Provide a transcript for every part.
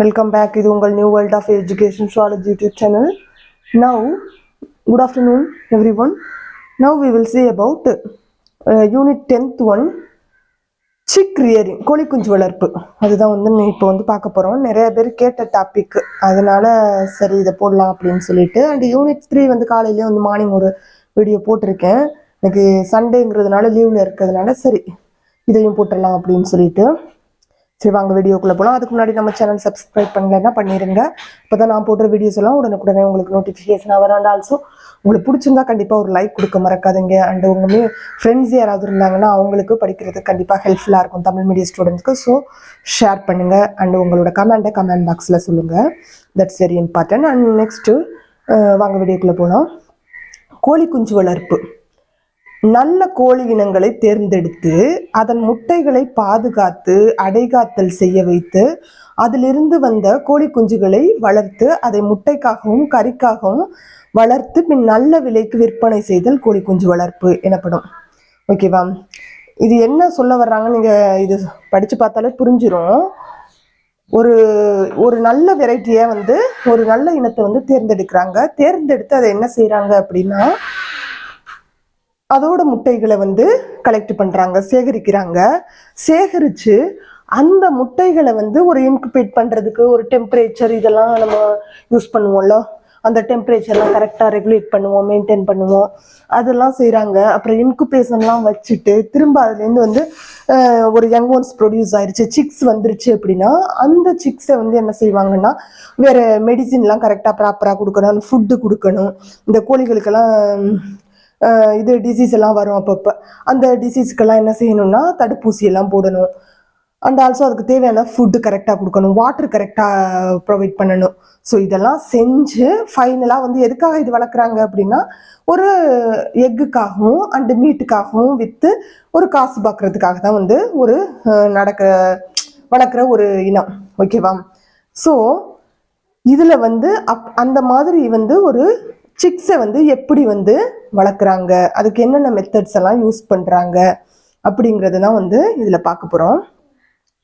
Welcome back இது உங்கள் new world of education ஸ்ட்ராலஜி YouTube channel now good afternoon everyone now we will see about unit tenth one chick rearing கோழி குஞ்சு வளர்ப்பு. அதுதான் வந்து இப்போ வந்து பார்க்க போகிறோம் நிறைய பேர் கேட்ட டாபிக் அதனால சரி இதை போடலாம் அப்படின்னு சொல்லிட்டு. அண்ட் யூனிட் த்ரீ வந்து காலையிலே வந்து மார்னிங் ஒரு வீடியோ போட்டிருக்கேன். எனக்கு சண்டேங்கிறதுனால லீவில் இருக்கிறதுனால சரி இதையும் போட்டுடலாம் அப்படின்னு சொல்லிட்டு. சரி வாங்க வீடியோக்குள்ளே போகலாம் அதுக்கு முன்னாடி நம்ம சேனல் சப்ஸ்கிரைப் பண்ணலைன்னா பண்ணிடுங்க அப்போ தான் நான் போடுற வீடியோஸ் எல்லாம் உடனுக்குடனே உங்களுக்கு நோட்டிஃபிகேஷன் வரும். அண்ட் ஆல்சோ உங்களுக்கு பிடிச்சிருந்தா கண்டிப்பாக ஒரு லைக் கொடுக்க மறக்காதீங்க. அண்ட் உங்க ஃப்ரெண்ட்ஸ் யாராவது இருந்தாங்கன்னா அவங்களுக்கு படிக்கிறதுக்கு கண்டிப்பாக ஹெல்ப்ஃபுல்லாக இருக்கும். தமிழ் மீடியம் ஸ்டூடெண்ட்ஸ்க்கு ஸோ ஷேர் பண்ணுங்கள் அண்ட் உங்களோட கமெண்ட்டை கமெண்ட் பாக்ஸில் சொல்லுங்கள் that's very important and next வாங்க வீடியோக்குள்ளே போகலாம் கோழி குஞ்சு வளர்ப்பு. நல்ல கோழி இனங்களை தேர்ந்தெடுத்து அதன் முட்டைகளை பாதுகாத்து அடைகாத்தல் செய்ய வைத்து அதிலிருந்து வந்த கோழி குஞ்சுகளை வளர்த்து அதை முட்டைக்காகவும் கறிக்காகவும் வளர்த்து பின் நல்ல விலைக்கு விற்பனை செய்தல் கோழி குஞ்சு வளர்ப்பு எனப்படும். ஓகேவா இது என்ன சொல்ல வர்றாங்க? நீங்கள் இது படித்து பார்த்தாலே புரிஞ்சிடும் ஒரு ஒரு நல்ல வெரைட்டியை வந்து ஒரு நல்ல இனத்தை வந்து தேர்ந்தெடுக்கிறாங்க. தேர்ந்தெடுத்து அதை என்ன செய்கிறாங்க அப்படின்னா அதோட முட்டைகளை வந்து கலெக்ட் பண்ணுறாங்க சேகரிக்கிறாங்க. சேகரித்து அந்த முட்டைகளை வந்து ஒரு இன்குபேட் பண்ணுறதுக்கு ஒரு டெம்பரேச்சர் இதெல்லாம் நம்ம யூஸ் பண்ணுவோம்ல. அந்த டெம்பரேச்சர்லாம் கரெக்டாக ரெகுலேட் பண்ணுவோம் மெயின்டைன் பண்ணுவோம். அதெல்லாம் செய்கிறாங்க அப்புறம் இன்குபேஷன்லாம் வச்சுட்டு திரும்ப அதுலேருந்து வந்து ஒரு யங் ஒன்ஸ் ப்ரொடியூஸ் ஆயிடுச்சு சிக்ஸ் வந்துருச்சு அப்படின்னா அந்த சிக்ஸை வந்து என்ன செய்வாங்கன்னா வேறு மெடிசின்லாம் கரெக்டாக ப்ராப்பராக கொடுக்கணும். ஃபுட்டு கொடுக்கணும். இந்த கோழிகளுக்கெல்லாம் இது டிசீஸ் எல்லாம் வரும் அப்பப்போ. அந்த டிசீஸ்க்கெல்லாம் என்ன செய்யணும்னா தடுப்பூசி எல்லாம் போடணும். அண்ட் ஆல்சோ அதுக்கு தேவையான ஃபுட்டு கரெக்டாக கொடுக்கணும். வாட்டர் கரெக்டாக ப்ரொவைட் பண்ணணும். ஸோ இதெல்லாம் செஞ்சு ஃபைனலாக வந்து எதுக்காக இது வளர்க்குறாங்க அப்படின்னா ஒரு எக்குக்காகவும் அண்டு மீட்டுக்காகவும் விற்று ஒரு காசு பார்க்குறதுக்காக தான் வந்து ஒரு நடக்கிற வளர்க்குற ஒரு இனம். ஓகேவா ஸோ இதில் வந்து அப் அந்த மாதிரி வந்து ஒரு சிக்ஸை வந்து எப்படி வந்து வளர்க்குறாங்க? அதுக்கு என்னென்ன மெத்தட்ஸ் எல்லாம் யூஸ் பண்ணுறாங்க அப்படிங்கிறது தான் வந்து இதில் பார்க்க போகிறோம்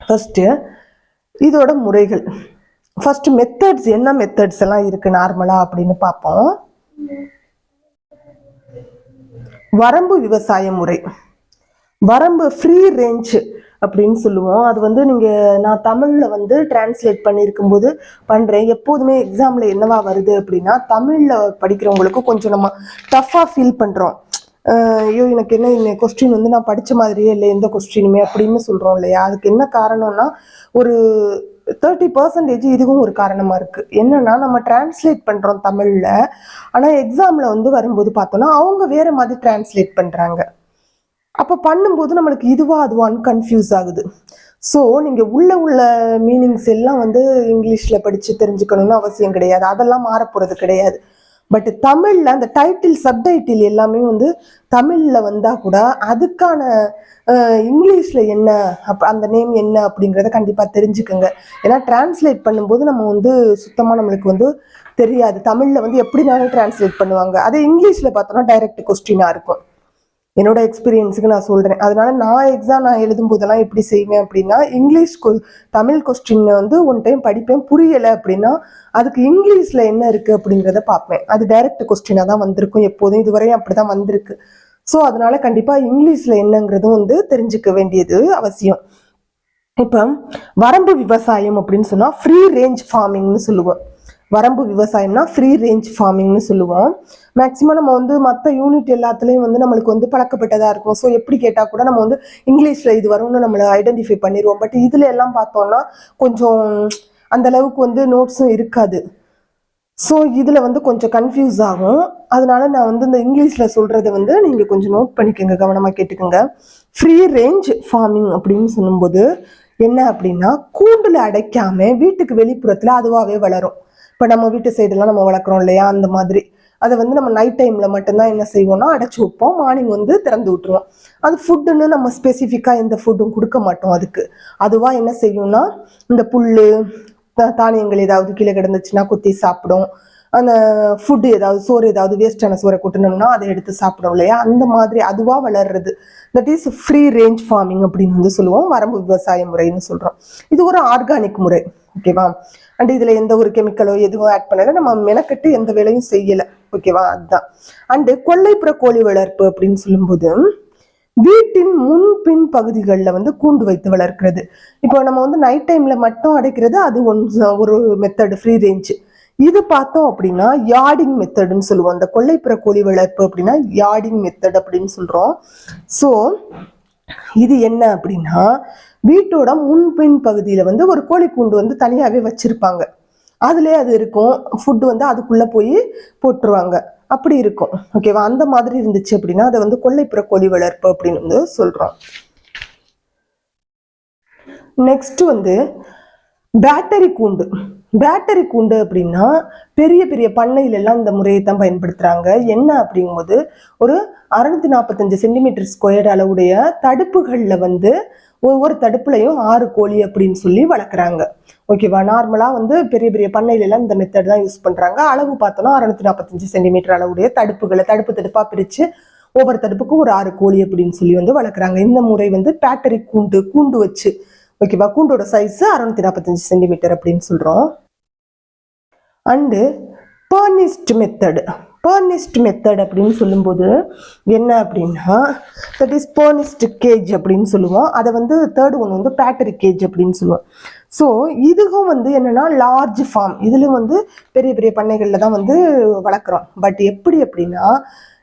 ஃபஸ்ட்டு இதோட முறைகள். ஃபஸ்ட்டு மெத்தட்ஸ் என்ன மெத்தட்ஸ் எல்லாம் இருக்குது நார்மலாக அப்படின்னு பார்ப்போம். வரம்பு விவசாய முறை. வரம்பு ஃப்ரீ ரேஞ்சு அப்படின்னு சொல்லுவோம். அது வந்து நீங்கள் நான் தமிழில் வந்து டிரான்ஸ்லேட் பண்ணியிருக்கும்போது பண்ணுறேன் எப்போதுமே எக்ஸாமில் என்னவா வருது அப்படின்னா தமிழில் படிக்கிறவங்களுக்கு கொஞ்சம் நம்ம டஃப்பாக ஃபீல் பண்ணுறோம் ஐயோ எனக்கு என்ன இந்த கொஸ்டின் வந்து நான் படித்த மாதிரியே இல்லை எந்த கொஸ்டினுமே அப்படின்னு சொல்கிறோம் இல்லையா? அதுக்கு என்ன காரணம்னா ஒரு தேர்ட்டி பர்சன்டேஜ் இதுவும் ஒரு காரணமாக இருக்குது என்னென்னா நம்ம டிரான்ஸ்லேட் பண்ணுறோம் தமிழில். ஆனால் எக்ஸாமில் வந்து வரும்போது பார்த்தோன்னா அவங்க வேறு மாதிரி டிரான்ஸ்லேட் பண்ணுறாங்க அப்போ பண்ணும்போது நம்மளுக்கு இதுவா அதுவான்னு கன்ஃபியூஸ் ஆகுது. ஸோ நீங்கள் உள்ள உள்ள மீனிங்ஸ் எல்லாம் வந்து இங்கிலீஷில் படித்து தெரிஞ்சுக்கணும்னு அவசியம் கிடையாது. அதெல்லாம் மாறப்போகிறது கிடையாது. பட் தமிழில் அந்த டைட்டில் சப்டைட்டில் எல்லாமே வந்து தமிழில் வந்தால் கூட அதுக்கான இங்கிலீஷில் என்ன அப் அந்த நேம் என்ன அப்படிங்கிறத கண்டிப்பாக தெரிஞ்சுக்கோங்க. ஏன்னா டிரான்ஸ்லேட் பண்ணும்போது நம்ம வந்து சுத்தமாக நம்மளுக்கு வந்து தெரியாது. தமிழில் வந்து எப்படினாலும் டிரான்ஸ்லேட் பண்ணுவாங்க. அதே இங்கிலீஷில் பார்த்தோன்னா டைரக்ட் கொஸ்டினாக இருக்கும். என்னோட எக்ஸ்பீரியன்ஸுக்கு நான் சொல்கிறேன் அதனால நான் எக்ஸாம் நான் எழுதும் போதெல்லாம் எப்படி செய்வேன் அப்படின்னா இங்கிலீஷ் கொ தமிழ் கொஸ்டின் வந்து ஒன் டைம் படிப்பேன். புரியலை அப்படின்னா அதுக்கு இங்கிலீஷில் என்ன இருக்குது அப்படிங்கிறத பார்ப்பேன். அது டைரக்ட் கொஸ்டினாக தான் வந்திருக்கும். எப்போதும் இதுவரையும் அப்படி தான் வந்திருக்கு. ஸோ அதனால கண்டிப்பாக இங்கிலீஷில் என்னங்கிறதும் வந்து தெரிஞ்சுக்க வேண்டியது அவசியம். இப்போ வரம்பு விவசாயம் அப்படின்னு சொன்னால் ஃப்ரீ ரேஞ்ச் ஃபார்மிங்னு சொல்லுவோம். வரம்பு விவசாயம்னா ஃப்ரீ ரேஞ்ச் ஃபார்மிங்னு சொல்லுவோம். மேக்ஸிமம் நம்ம வந்து மற்ற யூனிட் எல்லாத்துலேயும் வந்து நம்மளுக்கு வந்து பழக்கப்பட்டதாக இருக்கும். ஸோ எப்படி கேட்டால் கூட நம்ம வந்து இங்கிலீஷில் இது வரும்னு நம்மளை ஐடென்டிஃபை பண்ணிடுவோம் பட் இதில் எல்லாம் பார்த்தோம்னா கொஞ்சம் அந்தளவுக்கு வந்து நோட்ஸும் இருக்காது. ஸோ இதில் வந்து கொஞ்சம் கன்ஃபியூஸ் ஆகும். அதனால நான் வந்து இந்த இங்கிலீஷில் சொல்கிறத வந்து நீங்கள் கொஞ்சம் நோட் பண்ணிக்கோங்க. கவனமாக கேட்டுக்கோங்க. ஃப்ரீ ரேஞ்ச் ஃபார்மிங் அப்படின்னு சொல்லும்போது என்ன அப்படின்னா கூண்டில் அடைக்காமல் வீட்டுக்கு வெளிப்புறத்தில் அதுவாகவே வளரும். இப்போ நம்ம வீட்டு சைடெல்லாம் நம்ம வளர்க்குறோம் இல்லையா? அந்த மாதிரி. அதை வந்து நம்ம நைட் டைமில் மட்டும்தான் என்ன செய்வோம்னா அடைச்சி வைப்போம். மார்னிங் வந்து திறந்து விட்டுருவோம். அது ஃபுட்டுன்னு நம்ம ஸ்பெசிஃபிக்காக எந்த ஃபுட்டும் கொடுக்க மாட்டோம் அதுக்கு. அதுவாக என்ன செய்யும்னா இந்த புல் தானியங்கள் ஏதாவது கீழே கிடந்துச்சுன்னா குத்தி சாப்பிடும். அந்த ஃபுட்டு ஏதாவது சோறு ஏதாவது வேஸ்டான சோறை கொட்டினோம்னா அதை எடுத்து சாப்பிடும் இல்லையா? அந்த மாதிரி அதுவாக வளர்றது. That is free range farming அப்படின்னு வந்து சொல்லுவோம். வரம்பு விவசாய முறைன்னு சொல்கிறோம் இது ஒரு ஆர்கானிக் முறை. ஓகேவா அண்ட் இதுல எந்த ஒரு கெமிக்கலோ எதுவும் ஆட் பண்ணல. நம்ம மெனக்கட்டு எந்த வேலையும் செய்யல. ஓகேவா அதுதான் அண்டு கொள்ளைப்புற கோழி வளர்ப்பு அப்படின்னு சொல்லும்போது வீட்டின் முன்பின் பகுதிகளில் வந்து கூண்டு வைத்து வளர்க்கிறது. இப்போ நம்ம வந்து நைட் டைம்ல மட்டும் அடைக்கிறது அது ஒன் ஒரு மெத்தடு ஃப்ரீ ரேஞ்ச் இது பார்த்தோம் அப்படின்னா யார்டிங் மெத்தடுன்னு சொல்லுவோம். அந்த கொல்லைப்புற கோழி வளர்ப்பு அப்படின்னா யார்டிங் மெத்தட் அப்படின்னு சொல்றோம். ஸோ இது என்ன அப்படின்னா வீட்டோட முன்பின் பகுதியில் வந்து ஒரு கோழி கூண்டு வந்து தனியாகவே வச்சிருப்பாங்க. அதுலேயே அது இருக்கும். ஃபுட்டு வந்து அதுக்குள்ளே போய் போட்டுருவாங்க. அப்படி இருக்கும். ஓகேவா அந்த மாதிரி இருந்துச்சு அப்படின்னா அதை வந்து கொல்லைப்புற கோழி வளர்ப்பு அப்படின்னு வந்து சொல்கிறோம் நெக்ஸ்ட் வந்து பேட்டரி கூண்டு. பேட்டரி கூண்டு அப்படின்னா பெரிய பெரிய பண்ணையிலெல்லாம் இந்த முறையை தான் பயன்படுத்துகிறாங்க என்ன அப்படிங்கும்போது ஒரு அறுநூத்தி நாற்பத்தஞ்சு சென்டிமீட்டர் ஸ்கொயர் அளவுடைய தடுப்புகளில் வந்து ஒவ்வொரு தடுப்புலையும் ஆறு கோழி அப்படின்னு சொல்லி வளர்க்குறாங்க. ஓகேவா நார்மலாக வந்து பெரிய பெரிய பண்ணையிலலாம் இந்த மெத்தட் தான் யூஸ் பண்ணுறாங்க அளவு பார்த்தோம்னா அறுநூத்தி நாற்பத்தஞ்சு சென்டிமீட்டர் அளவுடைய தடுப்புகளை தடுப்பு தடுப்பாக பிரித்து ஒவ்வொரு தடுப்புக்கும் ஒரு ஆறு கோழி அப்படின்னு சொல்லி வந்து வளர்க்குறாங்க. இந்த முறை வந்து பேட்டரி கூண்டு கூண்டு வச்சு ஓகேவா கூண்டோட சைஸ் அறுநூத்தி நாற்பத்தஞ்சு சென்டிமீட்டர் அப்படின்னு சொல்றோம். And burnished method burnished method அப்படின்னு சொல்லும்போது என்ன அப்படின்னா தட் இஸ் பர்னிஸ்ட் கேஜ் அப்படின்னு சொல்லுவோம். அதை வந்து தேர்ட் ஒன் வந்து பேட்டரி கேஜ் அப்படின்னு சொல்லுவோம். ஸோ இதுவும் வந்து என்னென்னா லார்ஜ் ஃபார்ம் இதில் வந்து பெரிய பெரிய பண்ணைகளில் தான் வந்து வளர்க்குறோம். பட் எப்படி அப்படின்னா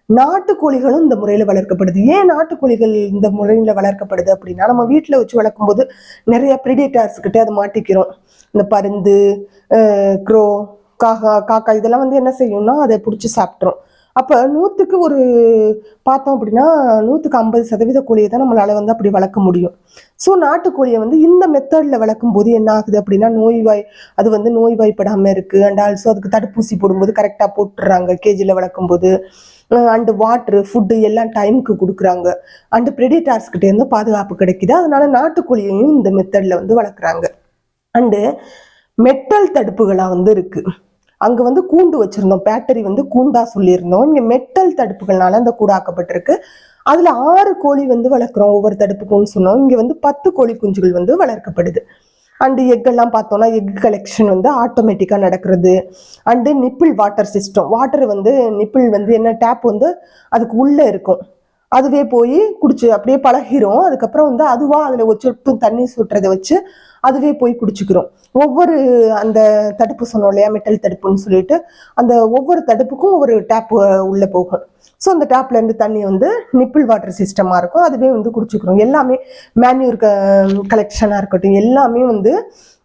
நாட்டுக்கோழிகளும் இந்த முறையில் வளர்க்கப்படுது. ஏன் நாட்டுக்கோழிகள் இந்த முறையில் வளர்க்கப்படுது அப்படின்னா நம்ம வீட்டில் வச்சு வளர்க்கும்போது நிறைய ப்ரிடேட்டர்ஸ் கிட்ட அதை மாட்டிக்கிறோம். இந்த பருந்து க்ரோ காக்கா காக்கா இதெல்லாம் வந்து என்ன செய்யும்னா அதை பிடிச்சி சாப்பிட்றோம் அப்போ நூற்றுக்கு ஒரு பார்த்தோம் அப்படின்னா நூற்றுக்கு ஐம்பது சதவீத கோழியை தான் நம்மளால் வந்து அப்படி வளர்க்க முடியும். ஸோ நாட்டுக்கோழியை வந்து இந்த மெத்தடில் வளர்க்கும் போது என்ன ஆகுது அப்படின்னா நோய்வாய் அது வந்து நோய்வாய்ப்படாமல் இருக்குது அண்ட் ஆல்சோ அதுக்கு தடுப்பூசி போடும்போது கரெக்டாக போட்டுடுறாங்க கேஜியில் வளர்க்கும்போது அண்டு வாட்ரு ஃபுட்டு எல்லாம் டைமுக்கு கொடுக்குறாங்க. அண்டு predators இருந்து பாதுகாப்பு கிடைக்குது. அதனால நாட்டுக்கோழியையும் இந்த மெத்தடில் வந்து வளர்க்குறாங்க. அண்டு மெட்டல் தடுப்புகளாக வந்து இருக்குது அங்கே வந்து கூண்டு வச்சிருந்தோம். பேட்டரி வந்து கூண்டா சொல்லியிருந்தோம். இங்கே மெட்டல் தடுப்புகள்னால அந்த கூடாக்கப்பட்டிருக்கு அதில் ஆறு கோழி வந்து வளர்க்குறோம். ஒவ்வொரு தடுப்புக்கும்னு சொன்னோம். இங்கே வந்து பத்து கோழி குஞ்சுகள் வந்து வளர்க்கப்படுது. அண்டு எக்கெல்லாம் பார்த்தோன்னா எக் கலெக்ஷன் வந்து ஆட்டோமேட்டிக்காக நடக்கிறது. And nipple water system water வந்து நிப்பிள் வந்து என்ன டேப் வந்து அதுக்கு உள்ளே இருக்கும். அதுவே போய் குடிச்சு அப்படியே பழகிரும். அதுக்கப்புறம் வந்து அதுவா அதில் ஒரு சொட்டு தண்ணி சுட்டுறதை வச்சு அதுவே போய் குடிச்சுக்கிறோம். ஒவ்வொரு அந்த தடுப்பு சொன்னோம் இல்லையா மெட்டல் தடுப்புன்னு சொல்லிட்டு அந்த ஒவ்வொரு தடுப்புக்கும் ஒரு டேப் உள்ளே போகும். ஸோ அந்த டேப்ல இருந்து தண்ணி வந்து நிப்பிள் வாட்டர் சிஸ்டமாக இருக்கும். அதுவே வந்து குடிச்சுக்கிறோம். எல்லாமே மேன்யூர் க கலெக்ஷனாக இருக்கட்டும் எல்லாமே வந்து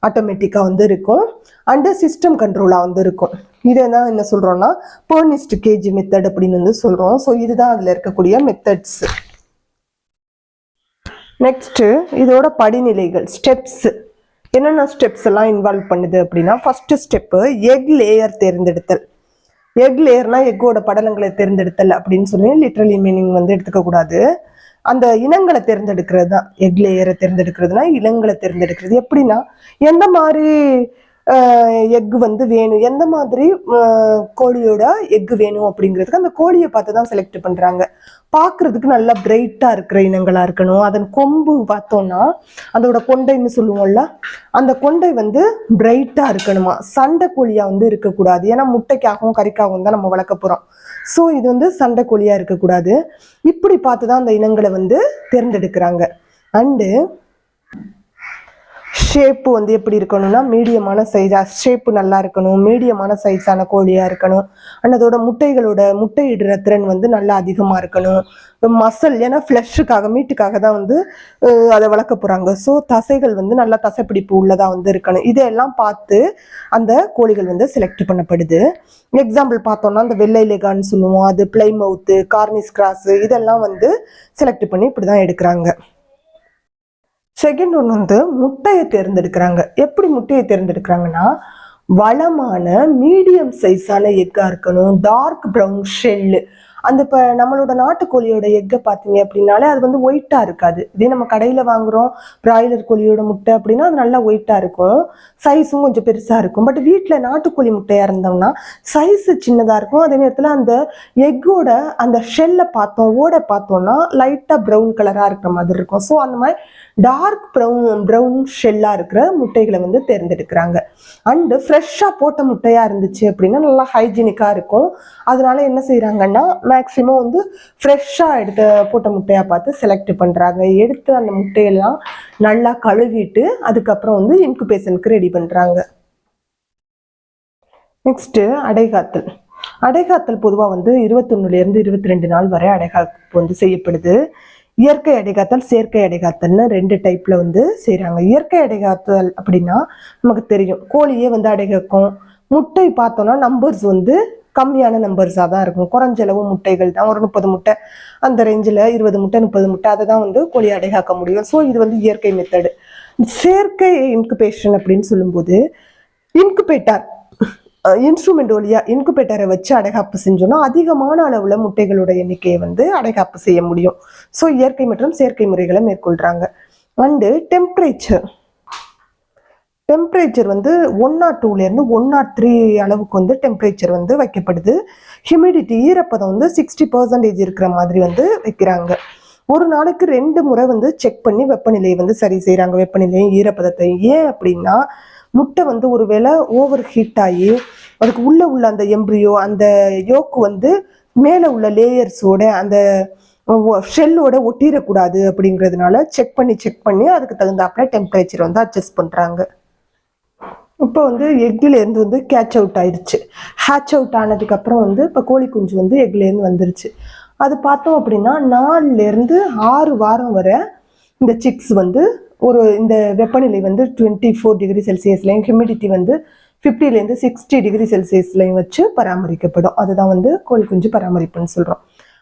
ஆட்டோமேட்டிக்காக வந்து இருக்கும். அண்டு சிஸ்டம் கண்ட்ரோலாக வந்து இருக்கும். இதை தான் என்ன சொல்கிறோன்னா பர்னிஸ்ட் கேஜி மெத்தட் அப்படின்னு வந்து சொல்கிறோம் ஸோ இதுதான் அதில் இருக்கக்கூடிய மெத்தட்ஸ் நெக்ஸ்ட்டு இதோட படிநிலைகள் ஸ்டெப்ஸ் என்னென்ன ஸ்டெப்ஸ் எல்லாம் இன்வால்வ் பண்ணுது அப்படின்னா ஃபர்ஸ்ட் ஸ்டெப்பு எக் லேயர் தேர்ந்தெடுத்தல். எக் லேயர்னா எக்கோட படலங்களை தேர்ந்தெடுத்தல் அப்படின்னு சொல்லி லிட்ரலி மீனிங் வந்து எடுத்துக்க கூடாது அந்த இனங்களை தேர்ந்தெடுக்கிறது தான் எக் லேயரை தேர்ந்தெடுக்கிறதுனா இனங்களை தேர்ந்தெடுக்கிறது. எப்படின்னா எந்த மாதிரி எக்கு வந்து வேணும். எந்த மாதிரி கோழியோட எக் வேணும் அப்படிங்கிறதுக்கு அந்த கோழியை பார்த்து தான் செலக்ட் பண்ணுறாங்க பார்க்குறதுக்கு நல்லா பிரைட்டாக இருக்கிற இனங்களாக இருக்கணும். அதன் கொம்பு பார்த்தோம்னா அதோட கொண்டைன்னு சொல்லுவோம்ல அந்த கொண்டை வந்து பிரைட்டாக இருக்கணுமா? சண்டை கோழியாக வந்து இருக்கக்கூடாது. ஏன்னா முட்டைக்காகவும் கறிக்காகவும் தான் நம்ம வளர்க்க போகிறோம் ஸோ இது வந்து சண்டை கோழியாக இருக்கக்கூடாது. இப்படி பார்த்து தான் அந்த இனங்களை வந்து தேர்ந்தெடுக்கிறாங்க. அண்டு ஷேப்பு வந்து எப்படி இருக்கணும்னா மீடியமான சைஸாக ஷேப்பு நல்லா இருக்கணும் மீடியமான சைஸான கோழியாக இருக்கணும். அண்ட் அதோட முட்டைகளோட முட்டையிடுற திறன் வந்து நல்லா அதிகமாக இருக்கணும். மசல் ஏன்னா ஃப்ளஷுக்காக மீட்டுக்காக தான் வந்து அதை வளர்க்க போகிறாங்க ஸோ தசைகள் வந்து நல்லா தசைப்பிடிப்பு உள்ளதாக வந்து இருக்கணும். இதையெல்லாம் பார்த்து அந்த கோழிகள் வந்து செலக்ட் பண்ணப்படுது. எக்ஸாம்பிள் பார்த்தோம்னா அந்த வெள்ளை லெகான்னு சொல்லுவோம். அது பிளை மவுத்து கார்னிஸ் கிராஸு இதெல்லாம் வந்து செலக்ட் பண்ணி இப்படி தான் எடுக்கிறாங்க. செகண்ட் ஒன்று வந்து முட்டையை தேர்ந்தெடுக்கிறாங்க. எப்படி முட்டையை தேர்ந்தெடுக்கிறாங்கன்னா வளமான மீடியம் சைஸான எக்காக இருக்கணும். டார்க் ப்ரௌன் ஷெல்லு அந்த இப்போ நம்மளோட நாட்டுக்கோழியோட எக்கை பார்த்தீங்க அப்படின்னாலே அது வந்து ஒயிட்டாக இருக்காது. இதே நம்ம கடையில் வாங்குறோம் பிராய்லர் கோழியோட முட்டை அப்படின்னா அது நல்லா ஒயிட்டாக இருக்கும். சைஸும் கொஞ்சம் பெருசாக இருக்கும். பட் வீட்டில் நாட்டுக்கோழி முட்டையாக இருந்தோம்னா சைஸு சின்னதாக இருக்கும். அதே நேரத்தில் அந்த எக்கோட அந்த ஷெல்லை பார்த்தோம் ஓடை பார்த்தோம்னா லைட்டாக ப்ரௌன் கலராக இருக்கிற மாதிரி இருக்கும். ஸோ அந்த மாதிரி டார்க் ப்ரௌன் ப்ரௌன் ஷெல்லாக இருக்கிற முட்டைகளை வந்து தேர்ந்தெடுக்கிறாங்க. அண்டு ஃப்ரெஷ்ஷாக போட்ட முட்டையாக இருந்துச்சு அப்படின்னா நல்லா ஹைஜீனிக்காக இருக்கும். அதனால என்ன செய்கிறாங்கன்னா மேக்ஸிமம் வந்து ஃப்ரெஷ்ஷாக எடுத்த போட்ட முட்டையாக பார்த்து செலக்ட் பண்ணுறாங்க எடுத்து அந்த முட்டையெல்லாம் நல்லா கழுவிட்டு அதுக்கப்புறம் வந்து இன்குபேஷனுக்கு ரெடி பண்ணுறாங்க நெக்ஸ்ட்டு அடைகாத்தல். அடைகாத்தல் பொதுவாக வந்து இருபத்தொன்னுலேருந்து இருபத்தி ரெண்டு நாள் வரை அடைகாப்பு வந்து செய்யப்படுது. இயற்கை அடைகாத்தல் செயற்கை அடைகாத்தல்னு ரெண்டு டைப்பில் வந்து செய்கிறாங்க இயற்கை அடைகாத்தல் அப்படின்னா நமக்கு தெரியும். கோழியே வந்து அடைகாக்கும். முட்டை பார்த்தோன்னா நம்பர்ஸ் வந்து கம்மியான நம்பர்ஸாக தான் இருக்கும். குறைஞ்சளவு முட்டைகள் தான். ஒரு முப்பது முட்டை. அந்த ரேஞ்சில் இருபது முட்டை முப்பது முட்டை அதை தான் வந்து கோழி அடைகாக்க முடியும். ஸோ இது வந்து இயற்கை மெத்தடு செயற்கை இன்குபேஷன் அப்படின்னு சொல்லும்போது இன்குபேட்டர் இன்ஸ்ட்ருமெண்ட் வழியாக இன்குபேட்டரை வச்சு அடைகாப்பு செஞ்சோம்னா அதிகமான அளவில் முட்டைகளோட எண்ணிக்கையை வந்து அடைகாப்பு செய்ய முடியும். ஸோ இயற்கை மற்றும் செயற்கை முறைகளை மேற்கொள்கிறாங்க அண்டு டெம்பரேச்சர் டெம்பரேச்சர் வந்து ஒன் நாட் டூலேருந்து ஒன் நாட் த்ரீ அளவுக்கு வந்து டெம்பரேச்சர் வந்து வைக்கப்படுது. ஹியூமிடிட்டி ஈரப்பதம் வந்து சிக்ஸ்டி பர்சன்டேஜ் இருக்கிற மாதிரி வந்து வைக்கிறாங்க. ஒரு நாளைக்கு ரெண்டு முறை வந்து செக் பண்ணி வெப்பநிலையை வந்து சரி செய்கிறாங்க வெப்பநிலையும் ஈரப்பதத்தையும். ஏன் அப்படின்னா முட்டை வந்து ஒருவேளை ஓவர் ஹீட் ஆகி அதுக்கு உள்ளே உள்ள அந்த எம்ப்ரியோ அந்த யோக்கு வந்து மேலே உள்ள லேயர்ஸோட அந்த ஷெல்லோட ஒட்டிடக்கூடாது அப்படிங்கிறதுனால செக் பண்ணி செக் பண்ணி அதுக்கு தகுந்தாப்புல டெம்பரேச்சர் வந்து அட்ஜஸ்ட் பண்ணுறாங்க இப்போ வந்து எக்லேருந்து வந்து கேட்ச் அவுட் ஆயிடுச்சு ஹேட்ச் அவுட் ஆனதுக்கப்புறம் வந்து இப்போ கோழி குஞ்சு வந்து எக்லேருந்து வந்துருச்சு. அது பார்த்தோம் அப்படின்னா நாலுலேருந்து ஆறு வாரம் வரை இந்த சிக்ஸ் வந்து ஒரு இந்த வெப்பநிலை வந்து டுவெண்ட்டி ஃபோர் டிகிரி செல்சியஸ்லையும் ஹியூமிடிட்டி வந்து ஃபிஃப்டிலேருந்து சிக்ஸ்டி டிகிரி செல்சியஸ்லையும் வச்சு பராமரிக்கப்படும். அதுதான் வந்து கோழி குஞ்சு பராமரிப்புன்னு சொல்கிறோம்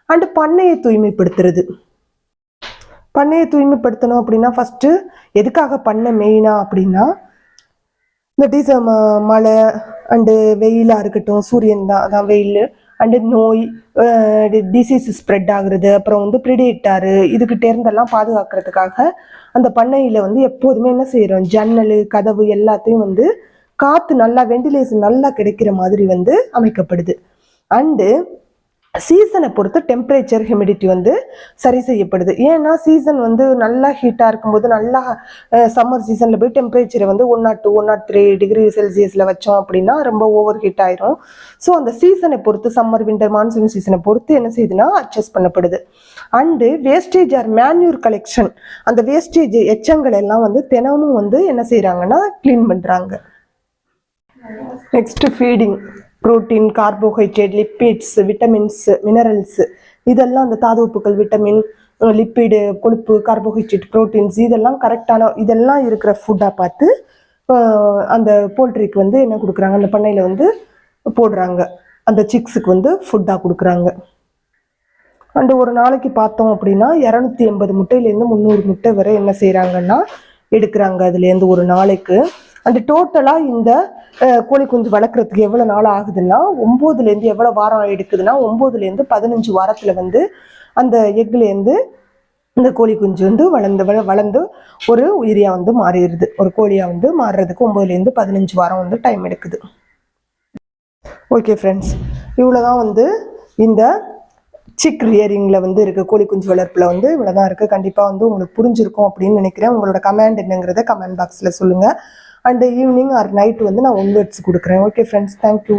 அண்டு பண்ணையை தூய்மைப்படுத்துறது. பண்ணையை தூய்மைப்படுத்தணும் அப்படின்னா ஃபஸ்ட்டு எதுக்காக பண்ணை மெயினாக அப்படின்னா இந்த டீச மழை அண்டு வெயிலாக இருக்கட்டும் சூரியன் தான் அதான் வெயில். அண்டு நோய் டிசீஸ் ஸ்ப்ரெட் ஆகுறது அப்புறம் வந்து ப்ரிடேட்டாரு இதுக்கிட்டே இருந்தெல்லாம் பாதுகாக்கிறதுக்காக அந்த பண்ணையில் வந்து எப்போதுமே என்ன செய்கிறோம் ஜன்னல் கதவு எல்லாத்தையும் வந்து காற்று நல்லா வெண்டிலேஷன் நல்லா கிடைக்கிற மாதிரி வந்து அமைக்கப்படுது. அண்டு சீசனை பொறுத்து டெம்பரேச்சர் ஹியூமிடிட்டி வந்து சரி செய்யப்படுது. ஏன்னா சீசன் வந்து நல்லா ஹீட்டாக இருக்கும்போது நல்லா சம்மர் சீசனில் போய் டெம்பரேச்சரை வந்து one naught two one naught three degree செல்சியஸில் வச்சோம் அப்படின்னா ரொம்ப ஓவர் ஹீட் ஆயிரும். ஸோ அந்த சீசனை பொறுத்து சம்மர் வின்டர் மான்சூன் சீசனை பொறுத்து என்ன செய்யுதுன்னா அட்ஜஸ்ட் பண்ணப்படுது. And wastage or manure collection அந்த வேஸ்டேஜ் எச்சங்கள் எல்லாம் வந்து தினமும் வந்து என்ன செய்கிறாங்கன்னா க்ளீன் பண்ணுறாங்க next feeding protein carbohydrate lipids vitamins minerals இதெல்லாம் அந்த தாது உப்புக்கள் விட்டமின் லிப்பிடு கொழுப்பு கார்போஹைட்ரேட் புரோட்டீன்ஸ் இதெல்லாம் கரெக்டான இதெல்லாம் இருக்கிற ஃபுட்டாக பார்த்து அந்த போல்ட்ரிக்கு வந்து என்ன கொடுக்குறாங்க? அந்த பண்ணையில் வந்து போடுறாங்க. அந்த சிக்ஸுக்கு வந்து ஃபுட்டாக கொடுக்குறாங்க. அண்டு ஒரு நாளைக்கு பார்த்தோம் அப்படின்னா இரநூத்தி எண்பது முட்டையிலேருந்து முந்நூறு முட்டை வரை என்ன செய்கிறாங்கன்னா எடுக்கிறாங்க. அதுலேருந்து ஒரு நாளைக்கு அந்த டோட்டலாக இந்த கோழி குஞ்சு வளர்க்குறதுக்கு எவ்வளோ நாள் ஆகுதுன்னா ஒம்போதுலேருந்து எவ்வளோ வாரம் எடுக்குதுன்னா ஒம்போதுலேருந்து பதினஞ்சு வாரத்தில் வந்து அந்த எக்லேருந்து இந்த கோழி குஞ்சு வந்து வளர்ந்து வள வளர்ந்து ஒரு உயிரியாக வந்து மாறிடுது. ஒரு கோழியாக வந்து மாறுறதுக்கு ஒம்போதுலேருந்து பதினஞ்சு வாரம் வந்து டைம் எடுக்குது. ஓகே ஃப்ரெண்ட்ஸ் இவ்வளோ தான் வந்து இந்த சிக் ரியரிங்கில் வந்து இருக்க கோழி குஞ்சு வளர்ப்பில் வந்து இவ்வளோ தான் இருக்குது கண்டிப்பாக வந்து உங்களுக்கு புரிஞ்சிருக்கும் அப்படின்னு நினைக்கிறேன். உங்களோட கமெண்ட் என்னங்கிறத கமெண்ட் பாக்ஸில் சொல்லுங்கள் அண்ட் ஈவினிங் ஆர் நைட் வந்து நான் ஒன் வேர்ட்ஸ் கொடுக்குறேன். Okay friends thank you